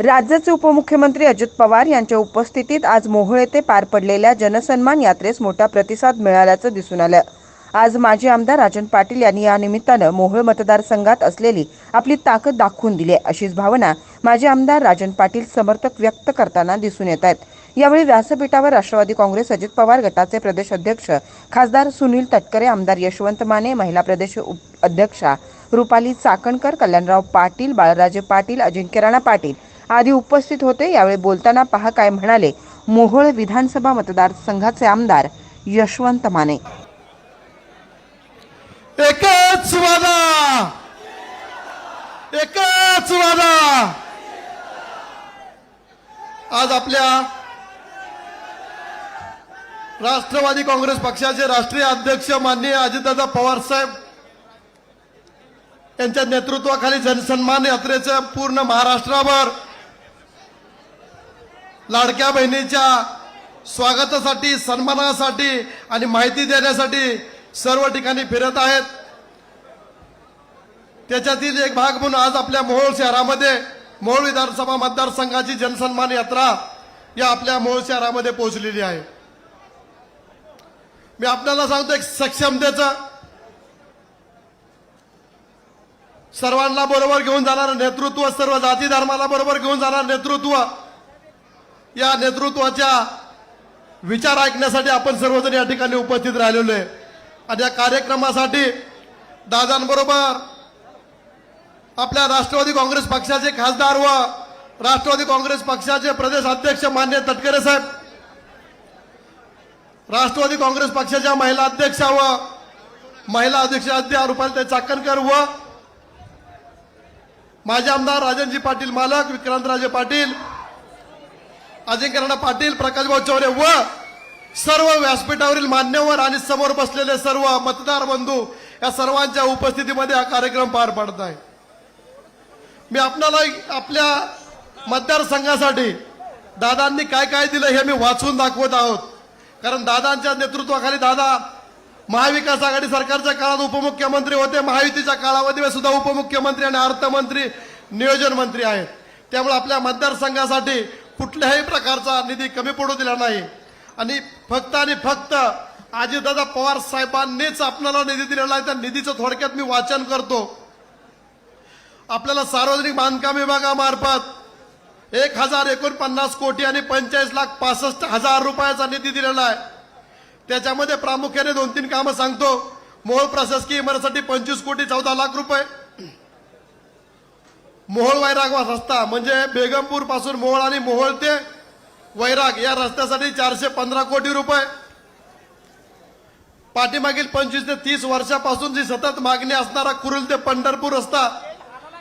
राज्याचे उपमुख्यमंत्री अजित पवार यांच्या उपस्थितीत आज मोहोळ येथे पार पडलेल्या जनसन्मान यात्रेस मोठा प्रतिसाद मिळाल्याचं दिसून आलं. आज माजी आमदार राजन पाटील यांनी या निमित्तानं मोहोळ मतदारसंघात असलेली आपली ताकद दाखवून दिली अशीच भावना माजी आमदार राजन पाटील समर्थक व्यक्त करताना दिसून येत आहेत. यावेळी व्यासपीठावर राष्ट्रवादी काँग्रेस अजित पवार गटाचे प्रदेश अध्यक्ष खासदार सुनील तटकरे आमदार यशवंत माने महिला प्रदेश उप- अध्यक्षा रुपाली चाकणकर कल्याणराव पाटील बाळराजे पाटील अजिंक्य राणा पाटील आदी उपस्थित होते. यावेळी बोलताना पहा काय म्हणाले. मोहोळ विधानसभा मतदारसंघाचे आमदार यशवंत माने. एकच वादा. एकच वादा. आज आपल्या राष्ट्रवादी काँग्रेस पक्षाचे राष्ट्रीय अध्यक्ष माननीय अजितदादा पवार साहेब यांच्या नेतृत्वाखाली जनसन्मान यात्रेचं पूर्ण महाराष्ट्रावर लाडक्या बहिणीच्या स्वागतासाठी सन्मानासाठी आणि माहिती देण्यासाठी सर्व ठिकाणी फिरत आहेत. त्याच्यातील एक भाग म्हणून आज आपल्या मोहोळ शहरामध्ये मोहोळ विधानसभा मतदारसंघाची जनसन्मान यात्रा या आपल्या मोहोळ शहरामध्ये पोहोचलेली आहे. मी आपल्याला सांगतो एक सक्षमतेचं. सर्वांना बरोबर घेऊन जाणारं नेतृत्व सर्व जाती धर्माला बरोबर घेऊन जाणारं नेतृत्व या नेतृत्वाच्या विचार ऐकण्यासाठी आपण सर्वजण या ठिकाणी उपस्थित राहिलेलो आहे. आणि या कार्यक्रमासाठी दादांबरोबर आपल्या राष्ट्रवादी काँग्रेस पक्षाचे खासदार व राष्ट्रवादी काँग्रेस पक्षाचे प्रदेश अध्यक्ष मान्य तटकरे साहेब राष्ट्रवादी काँग्रेस पक्षाच्या महिला अध्यक्षा व महिला अध्यक्ष अध्यक्ष रुपाली चाकणकर व माजी आमदार राजनजी पाटील मालक विक्रांतराजे पाटील अजिंक्य राणा पाटील प्रकाशभाऊ चौरे व सर्व व्यासपीठावरील मान्यवर आणि समोर बसलेले सर्व मतदार बंधू या सर्वांच्या उपस्थितीमध्ये हा कार्यक्रम पार पडत आहे. मी आपल्याला आपल्या मतदारसंघासाठी दादांनी काय काय दिलं हे मी वाचून दाखवत आहोत. कारण दादांच्या नेतृत्वाखाली दादा महाविकास आघाडी सरकारच्या काळात उपमुख्यमंत्री होते. महायुतीच्या काळामध्ये सुद्धा उपमुख्यमंत्री आणि अर्थमंत्री नियोजन मंत्री आहेत. त्यामुळे आपल्या मतदारसंघासाठी कुठल्याही प्रकारचा निधी कमी पडू दिला नाही. आणि फक्त आणि फक्त अजितदादा पवार साहेबांनीच आपल्याला निधी दिलेला आहे. त्या निधीचं थोडक्यात मी वाचन करतो. आपल्याला सार्वजनिक बांधकाम विभागामार्फत एक हजार एकोणपन्नास कोटी आणि पंचेचाळीस लाख पासष्ट हजार रुपयाचा निधी दिलेला आहे. त्याच्यामध्ये प्रामुख्याने दोन तीन कामं सांगतो. मोहोळ प्रशासकीय इमारतीसाठी पंचवीस कोटी चौदा लाख रुपये. मोहोळ वैराग रस्ता म्हणजे बेगमपूरपासून मोहोळ आणि मोहोळ ते वैराग या रस्त्यासाठी चारशे पंधरा कोटी रुपये. पाठीमागील पंचवीस ते तीस वर्षापासून जी सतत मागणी असणारा कुरुल ते पंढरपूर रस्ता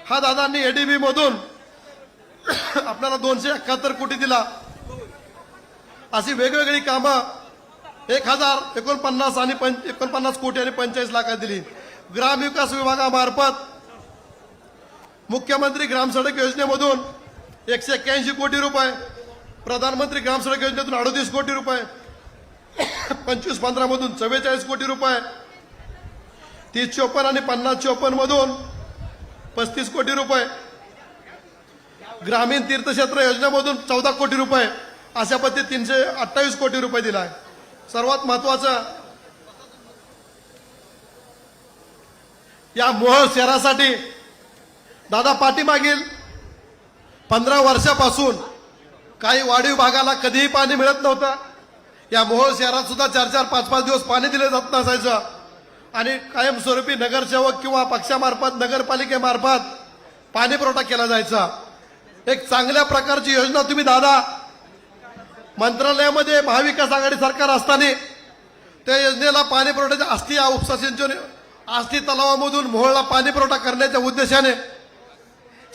हा दादांनी एडीबी मधून आपल्याला दोनशे एकाहत्तर कोटी दिला. अशी वेगवेगळी कामं एक हजार एकोणपन्नास आणि पंच एकोणपन्नास कोटी आणि पंचेचाळीस लाखात दिली. ग्रामविकास विभागामार्फत मुख्यमंत्री ग्रामसडक योजनेमधून एकशे एक्क्याऐंशी कोटी रुपये प्रधानमंत्री ग्रामसडक योजनेतून अडतीस कोटी रुपये पंचवीस पंधरामधून चव्वेचाळीस कोटी रुपये तीस चोपन्न आणि पन्नास चोपन्नमधून पस्तीस कोटी रुपये ग्रामीण तीर्थक्षेत्र योजनेमधून चौदा कोटी रुपये अशा पद्धतीत तीनशे अठ्ठावीस कोटी रुपये दिला आहे. सर्वात महत्वाचं या मोहोळ शहरासाठी दादा पाठीमागील पंधरा वर्षापासून काही वाढीव भागाला कधीही पाणी मिळत नव्हतं. या मोहोळ शहरात सुद्धा चार चार पाच पाच दिवस पाणी दिलं जात नसायचं. आणि कायमस्वरूपी नगरसेवक किंवा पक्षामार्फत नगरपालिकेमार्फत पाणी पुरवठा केला जायचा. एक चांगल्या प्रकारची योजना तुम्ही दादा. मंत्रालयामध्ये महाविकास आघाडी सरकार असताना त्या योजनेला पाणी पुरवठ्याच्या आस्थी या उपसा सिंचन आस्थी तलावामधून मोहोळला पाणी पुरवठा करण्याच्या उद्देशाने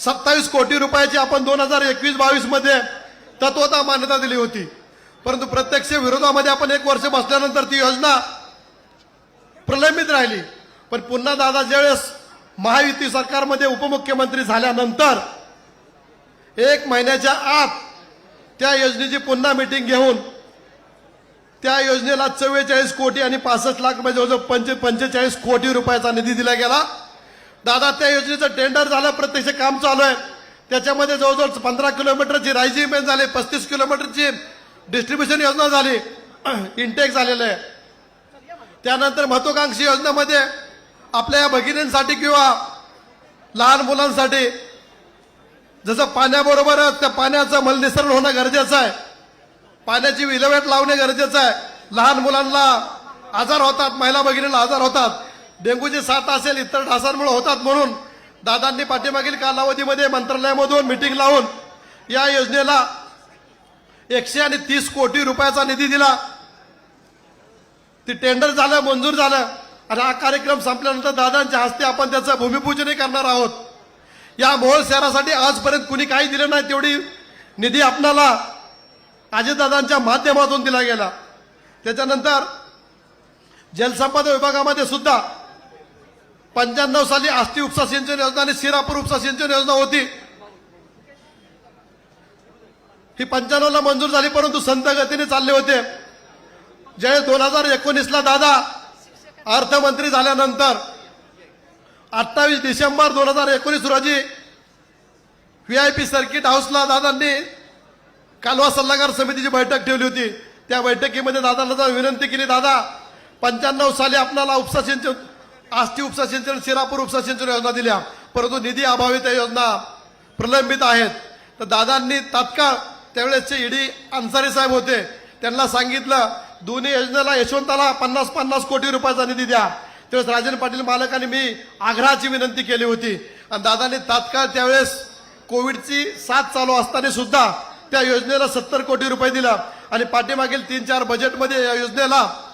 सत्तावीस कोटी रुपयाची आपण दोन हजार एकवीस बावीसमध्ये तत्वता मान्यता दिली होती. परंतु प्रत्यक्ष विरोधामध्ये आपण एक वर्ष बसल्यानंतर ती योजना प्रलंबित राहिली. पण पुन्हा दादा ज्यावेळेस महायुती सरकारमध्ये उपमुख्यमंत्री झाल्यानंतर एक महिन्याच्या आत त्या योजनेची पुन्हा मिटिंग घेऊन त्या योजनेला चव्वेचाळीस कोटी आणि पासष्ट लाख रुपये जवळजवळ पंचे पंचेचाळीस कोटी रुपयाचा निधी दिला गेला. दादा त्या योजनेचं टेंडर झालं प्रत्यक्ष काम चालू आहे. त्याच्यामध्ये जवळजवळ पंधरा किलोमीटरची रायझी मेन झाली पस्तीस किलोमीटरची डिस्ट्रीब्युशन योजना झाली इंटेक झालेलं आहे. त्यानंतर महत्वाकांक्षी योजनेमध्ये आपल्या या भगिनींसाठी किंवा लहान मुलांसाठी जसं पाण्याबरोबरच त्या पाण्याचं मलनिसरण होणं गरजेचं आहे. पाण्याची विल्हेवाट लावणे गरजेचं आहे. लहान मुलांना आजार होतात महिला भगिनीला आजार होतात. डेंग्यूची साथ असेल इतर ढासांमुळे होतात म्हणून दादांनी पाठीमागील कालावधीमध्ये मंत्रालयामधून मिटिंग लावून या योजनेला एकशे आणि तीस कोटी रुपयाचा निधी दिला. ती टेंडर झालं मंजूर झालं आणि हा कार्यक्रम संपल्यानंतर दादांच्या हस्ते आपण त्याचं भूमिपूजनही करणार आहोत. या मोहोळ शहरासाठी आजपर्यंत कुणी काही दिलं नाही तेवढी निधी आपणाला अजितदादांच्या माध्यमातून दिला गेला. त्याच्यानंतर जलसंपदा विभागामध्ये सुद्धा पंच्याण्णव साली आस्ती उपसा सिंचन योजना आणि सिरापूर उपसा सिंचन योजना होती. ही पंच्याण्णवला मंजूर झाली परंतु संत गतीने चालले होते. ज्यावेळेस दोन हजार एकोणीसला दादा अर्थमंत्री झाल्यानंतर अठ्ठावीस डिसेंबर दोन हजार एकोणीस रोजी व्ही आय पी सर्किट हाऊसला दादांनी कालवा सल्लागार समितीची बैठक ठेवली होती. त्या बैठकीमध्ये दादाला जाऊन विनंती केली दादा पंच्याण्णव साली आपल्याला उपसा सिंचन आष्टी उपसा सिंचन शिरापूर उपसा सिंचन योजना दिल्या. परंतु निधी अभावी त्या योजना प्रलंबित आहेत. तर दादांनी तात्काळ त्यावेळेसचे ईडी अन्सारी साहेब होते. त्यांना सांगितलं दोन्ही योजनेला यशवंताला पन्नास पन्नास कोटी रुपयाचा निधी द्या. त्यावेळेस राजन पाटील मालकांनी मी आग्रहाची विनंती केली होती. आणि दादांनी तात्काळ त्यावेळेस कोविडची साथ चालू असताना सुद्धा त्या योजनेला सत्तर कोटी रुपये दिला. आणि पाठीमागील तीन चार बजेटमध्ये या योजनेला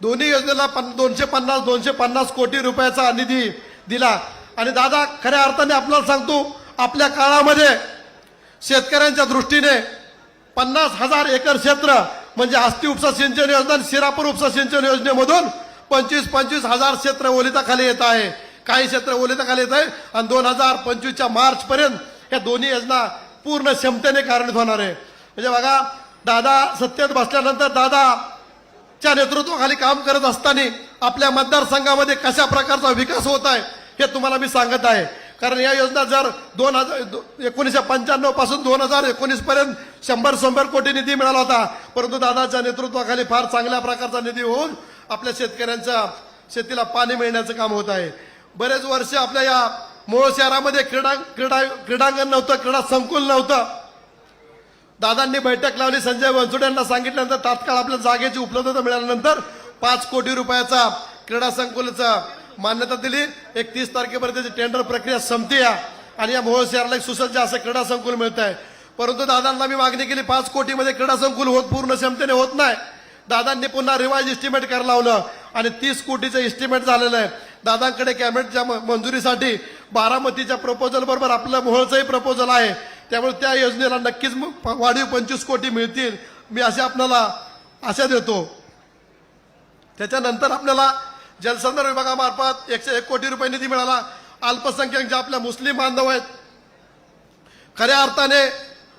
दोन्ही योजनेला पन दोनशे पन्नास दोनशे पन्नास कोटी रुपयाचा निधी दिला. आणि दादा खऱ्या अर्थाने आपल्याला सांगतो आपल्या काळामध्ये शेतकऱ्यांच्या दृष्टीने पन्नास हजार एकर क्षेत्र म्हणजे आस्ती उपसा सिंचन योजना आणि शिरापूर उपसा सिंचन योजनेमधून पंचवीस पंचवीस हजार क्षेत्र ओलिताखाली येत आहे. काही क्षेत्र ओलिताखाली येत आहे. आणि दोन हजार पंचवीसच्या मार्चपर्यंत या दोन्ही योजना पूर्ण क्षमतेने कार्यान्वित होणार आहे. म्हणजे बघा दादा सत्तेत बसल्यानंतर दादा च्या नेतृत्वाखाली काम करत असताना आपल्या मतदारसंघामध्ये कशा प्रकारचा विकास होत आहे हे तुम्हाला मी सांगत आहे. कारण या योजना जर दोन हजार एकोणीसशे पंच्याण्णवपासून दोन हजार एकोणीस पर्यंत शंभर शंभर कोटी निधी मिळाला होता. परंतु दादाच्या नेतृत्वाखाली फार चांगल्या प्रकारचा निधी होऊन आपल्या शेतकऱ्यांच्या शेतीला पाणी मिळण्याचं काम होत आहे. बरेच वर्ष आपल्या या मूळ शहरामध्ये क्रीडा क्रीडा क्रीडांगण नव्हतं क्रीडा संकुल नव्हतं. दादांनी बैठक लावली संजय बनसोडे यांना सांगितल्यानंतर तात्काळ आपल्या जागेची उपलब्धता मिळाल्यानंतर पाच कोटी रुपयाचा क्रीडा संकुलचा मान्यता दिली. एक तीस तारखेपर्यंत त्याची टेंडर प्रक्रिया संपते आणि या मोहोळ शहराला एक सुसज्ज असं क्रीडा संकुल मिळत आहे परंतु दादांना मी मागणी केली पाच कोटीमध्ये क्रीडा संकुल होत पूर्ण क्षमतेने होत नाही. दादांनी पुन्हा रिवाईज इस्टिमेट करायला लावलं आणि तीस कोटीचं इस्टिमेट झालेलं आहे. दादांकडे कॅबिनेटच्या म- मंजुरीसाठी बारामतीच्या प्रपोजल बरोबर आपलं मोहोळचंही प्रपोजल आहे. त्यामुळे त्या योजनेला नक्कीच वाढीव पंचवीस कोटी मिळतील. मी असे आपल्याला आशा देतो. त्याच्यानंतर आपल्याला जलसंधारण विभागामार्फत एकशे एक कोटी रुपये निधी मिळाला. अल्पसंख्याक जे आपल्या मुस्लिम बांधव आहेत खऱ्या अर्थाने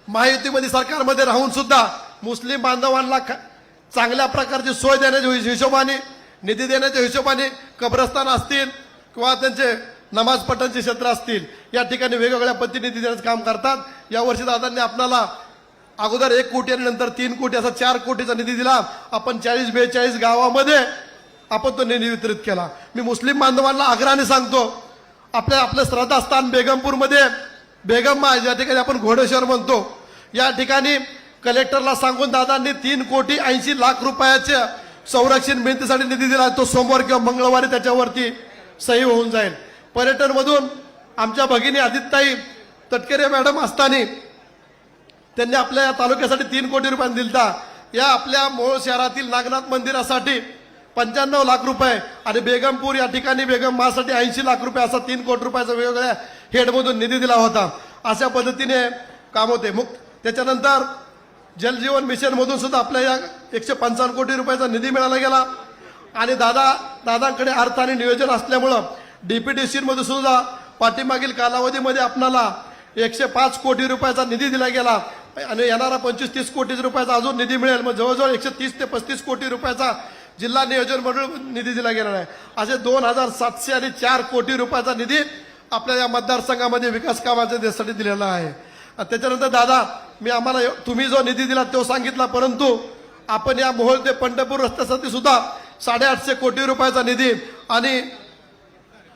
महायुतीमध्ये सरकारमध्ये राहून सुद्धा मुस्लिम बांधवांना चांगल्या प्रकारची सोय देण्याच्या हिशोबाने निधी देण्याच्या हिशोबाने कब्रस्तान असतील किंवा त्यांचे नमाज पठणचे क्षेत्र असतील या ठिकाणी वेगवेगळ्या पद्धतीने निधी देण्याचं काम करतात. यावर्षी दादांनी आपल्याला अगोदर एक कोटी आणि नंतर तीन कोटी असा चार कोटीचा निधी दिला. आपण चाळीस बेचाळीस गावामध्ये आपण तो निधी वितरित केला. मी मुस्लिम बांधवांना आग्रहाने सांगतो आपल्या आपलं श्रद्धास्थान बेगमपूरमध्ये बेगम ज्या ठिकाणी आपण घोडेश्वर म्हणतो. या ठिकाणी कलेक्टरला सांगून दादांनी तीन कोटी ऐंशी लाख रुपयाच्या संरक्षण भिंतीसाठी निधी दिला. तो सोमवार किंवा मंगळवारी त्याच्यावरती सही होऊन जाईल. पर्यटन मधून आमच्या भगिनी आदित्यताई तटकरे मॅडम असताना त्यांनी आपल्या या तालुक्यासाठी तीन कोटी रुपयांनी दिलता. या आपल्या मोहोळ शहरातील नागनाथ मंदिरासाठी पंच्याण्णव लाख रुपये आणि बेगमपूर या ठिकाणी बेगम मासाठी ऐंशी लाख रुपये असा तीन कोटी रुपयाचा वेगवेगळ्या हेडमधून निधी दिला होता. अशा पद्धतीने काम होते. मुक्त त्याच्यानंतर जलजीवन मिशन मधून सुद्धा आपल्या या एकशे पंचावन्न कोटी रुपयाचा निधी मिळाला गेला. आणि दादा दादांकडे अर्थ आणि नियोजन असल्यामुळं डीपीडीसी मध्ये सुद्धा पाठीमागील कालावधीमध्ये आपणाला एकशे पाच कोटी रुपयाचा निधी दिला गेला. आणि येणारा पंचवीस तीस कोटी रुपयाचा अजून निधी मिळेल. मग जवळजवळ एकशे तीस ते पस्तीस कोटी रुपयाचा जिल्हा नियोजन मंडळ निधी दिला गेलेला आहे. असे दोन हजार सातशे आणि चार कोटी रुपयाचा निधी आपल्या या मतदारसंघामध्ये विकास कामाच्या दिलेला आहे. त्याच्यानंतर दादा मी आम्हाला तुम्ही जो निधी दिला तो सांगितला परंतु आपण या मोहोळ ते पंढरपूर रस्त्यासाठी सुद्धा साडेआठशे कोटी रुपयाचा निधी आणि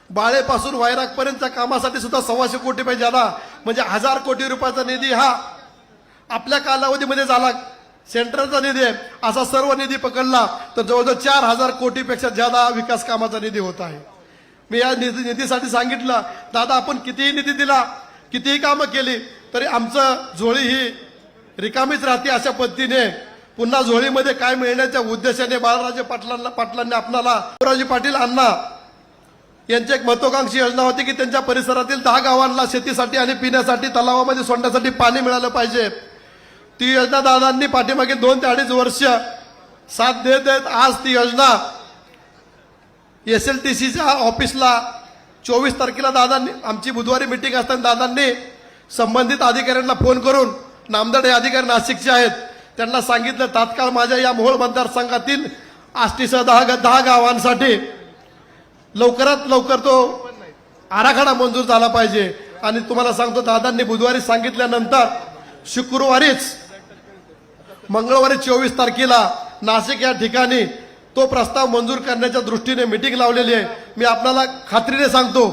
बाळेपासून वायरागपर्यंतच्या कामासाठी सुद्धा सव्वाशे कोटी पाहिजे झाला म्हणजे हजार कोटी रुपयाचा निधी हा आपल्या कालावधीमध्ये झाला. सेंट्रलचा निधी आहे. असा सर्व निधी पकडला तर जवळजवळ चार हजार कोटीपेक्षा जादा विकास कामाचा निधी होत आहे. मी या निधी निधीसाठी सांगितलं दादा आपण कितीही निधी दिला कितीही कामं केली तरी आमचं झोळी ही रिकामीच राहते अशा पद्धतीने. पुन्हा झोळीमध्ये काय मिळण्याच्या उद्देशाने बाळराजे पाटलांना पाटलांनी आपणाला शिवराजी पाटील अण्णा यांची एक महत्वाकांक्षी योजना होती की त्यांच्या परिसरातील दहा गावांना शेतीसाठी आणि पिण्यासाठी तलावामध्ये सोडण्यासाठी पाणी मिळालं पाहिजे. ती योजना दादांनी पाठीमागे दोन ते अडीच वर्ष साथ देत देत आज ती योजना एस एल टी सीच्या ऑफिसला चोवीस तारखेला दादांनी आमची बुधवारी मिटिंग असताना दादांनी संबंधित अधिकाऱ्यांना फोन करून नामदाड हे अधिकारी नाशिकचे आहेत त्यांना सांगितलं तात्काळ माझ्या या मोहोळ मतदारसंघातील आष्टीसह दहा दहा गावांसाठी लवकरात लवकर तो आराखडा मंजूर झाला पाहिजे. आणि तुम्हाला सांगतो दादांनी बुधवारी सांगितल्यानंतर शुक्रवारीच मंगळवारी चोवीस तारखेला नाशिक या ठिकाणी तो प्रस्ताव मंजूर करण्याच्या दृष्टीने मिटिंग लावलेली आहे. मी आपल्याला खात्रीने सांगतो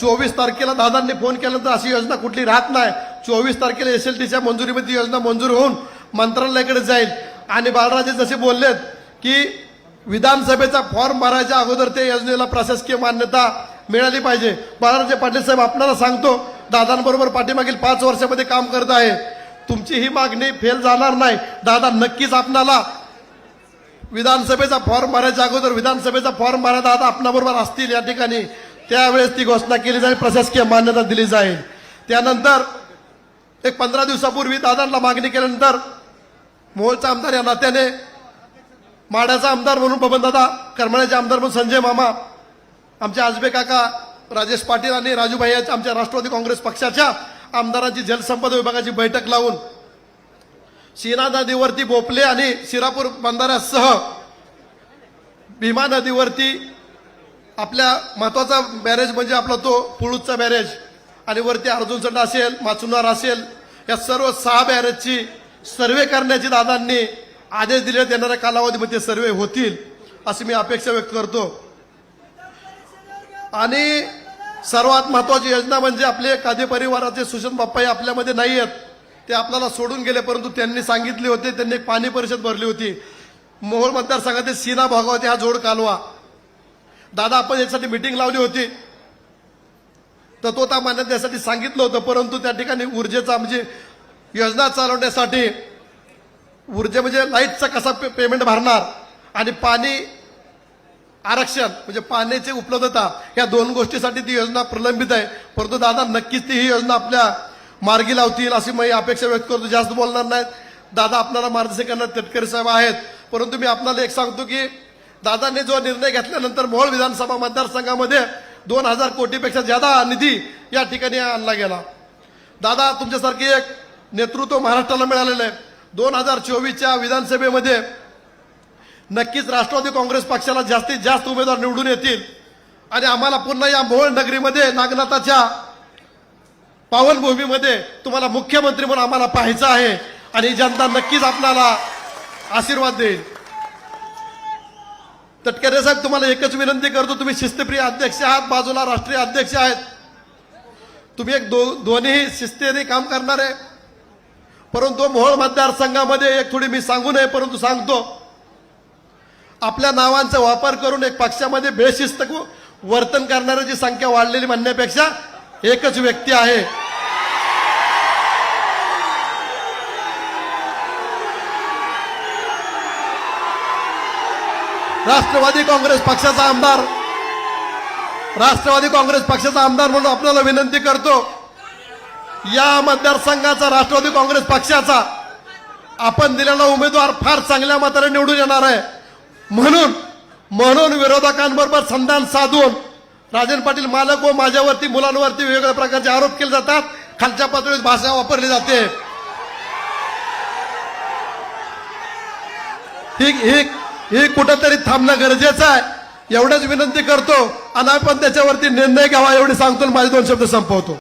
चोवीस तारखेला दादांनी फोन केल्यानंतर अशी योजना कुठली राहत नाही. चोवीस तारखेला एस एल टीच्या मंजुरीमध्ये योजना मंजूर होऊन मंत्रालयाकडे जाईल. आणि बाळराजे जसे बोललेत की विधानसभेचा फॉर्म भरायच्या अगोदर त्या योजनेला प्रशासकीय मान्यता मिळाली पाहिजे. बाळराजे पाटील साहेब आपल्याला सांगतो दादांबरोबर पाठीमागील पाच वर्षामध्ये काम करत आहे. तुमची ही मागणी फेल जाणार नाही. दादा नक्कीच आपणाला विधानसभेचा फॉर्म भरायच्या अगोदर विधानसभेचा फॉर्म भरा दादा आपणाबरोबर असतील या ठिकाणी. त्यावेळेस ती घोषणा केली जाईल प्रशासकीय मान्यता दिली जाईल. त्यानंतर एक पंधरा दिवसापूर्वी दादांना मागणी केल्यानंतर मोहोळचा आमदार या नात्याने माडाचा आमदार म्हणून पवनदादा करमाळ्याचे आमदार म्हणून संजय मामा आमचे आजबे काका राजेश पाटील आणि राजूभाई आमच्या राष्ट्रवादी काँग्रेस पक्षाच्या आमदारांची जलसंपदा विभागाची बैठक लावून सीना नदीवरती भोपले आणि शिरापूर बंधाऱ्यासह भीमा नदीवरती आपल्या महत्त्वाचा बॅरेज म्हणजे आपला तो पुळूजचा बॅरेज आणि वरती अर्जुनचंड असेल माचुनार असेल या सर्व सहा बॅरेजची सर्वे करण्याची दादांनी आदेश दिले येणाऱ्या कालावधीमध्ये सर्वे होतील अशी मी अपेक्षा व्यक्त करतो. आणि सर्वात महत्वाची योजना म्हणजे आपले कादे परिवाराचे सुशांत बाप्पाही आपल्यामध्ये नाही आहेत. ते आपल्याला सोडून गेले परंतु त्यांनी सांगितले होते त्यांनी एक पाणी परिषद भरली होती. मोहोळ मतदारसंघातील सीना भागावती हा जोड कालवा. दादा आपण यासाठी मिटिंग लावली होती. तर तो त्या मान्यतेसाठी सांगितलं होतं परंतु त्या ठिकाणी ऊर्जेचा म्हणजे योजना चालवण्यासाठी ऊर्जे म्हणजे लाईटचा कसा पे- पेमेंट भरणार आणि पाणी आरक्षण म्हणजे पाण्याची उपलब्धता या दोन गोष्टीसाठी ती योजना प्रलंबित आहे. परंतु दादा नक्कीच ती ही योजना आपल्या मार्गी लावतील अशी मी अपेक्षा व्यक्त करतो. जास्त बोलणार नाहीत. दादा आपल्याला मार्गदर्शकांना करणार तटकरे साहेब आहेत. परंतु मी आपल्याला एक सांगतो की दादांनी जो निर्णय घेतल्यानंतर मोहोळ विधानसभा मतदारसंघामध्ये दोन हजार कोटीपेक्षा जादा निधी या ठिकाणी आणला गेला. दादा तुमच्यासारखी एक नेतृत्व महाराष्ट्राला मिळालेलं आहे. दोन हजार चोवीसच्या विधानसभेमध्ये नक्कीच राष्ट्रवादी काँग्रेस पक्षाला जास्तीत जास्त उमेदवार निवडून येतील. आणि आम्हाला पुन्हा या मोहोळ नगरीमध्ये नागनाथाच्या पावनभूमीमध्ये तुम्हाला मुख्यमंत्री म्हणून आम्हाला पाहायचं आहे. आणि जनता नक्कीच आपल्याला आशीर्वाद देईल. तटकरे साहेब तुम्हाला एकच विनंती करतो. तुम्ही शिस्तप्रिय अध्यक्ष आहात बाजूला राष्ट्रीय अध्यक्ष आहेत. तुम्ही एक दो दोन्ही शिस्तीने काम करणारे. परंतु मोहोळ मतदारसंघामध्ये एक थोडी मी सांगू नये परंतु सांगतो. आपल्या नावांचा वापर करून एक पक्षामध्ये बेशिस्त वर्तन करणाऱ्याची संख्या वाढलेली म्हणण्यापेक्षा एकच व्यक्ती आहे. राष्ट्रवादी काँग्रेस पक्षाचा आमदार. राष्ट्रवादी काँग्रेस पक्षाचा आमदार म्हणून आपल्याला विनंती करतो या मतदारसंघाचा राष्ट्रवादी काँग्रेस पक्षाचा आपण दिलेला उमेदवार फार चांगल्या मताने निवडून येणार आहे. म्हणून म्हणून विरोधकांबरोबर संधान साधून राजन पाटील मालक व माझ्यावरती मुलांवरती वेगवेगळ्या प्रकारचे आरोप केले जातात. खालच्या पातळीत भाषा वापरली जाते. ही कुठंतरी थांबणं गरजेचं आहे. एवढंच विनंती करतो. आणि आपण त्याच्यावरती निर्णय घ्यावा एवढी सांगतो माझे दोन शब्द संपवतो.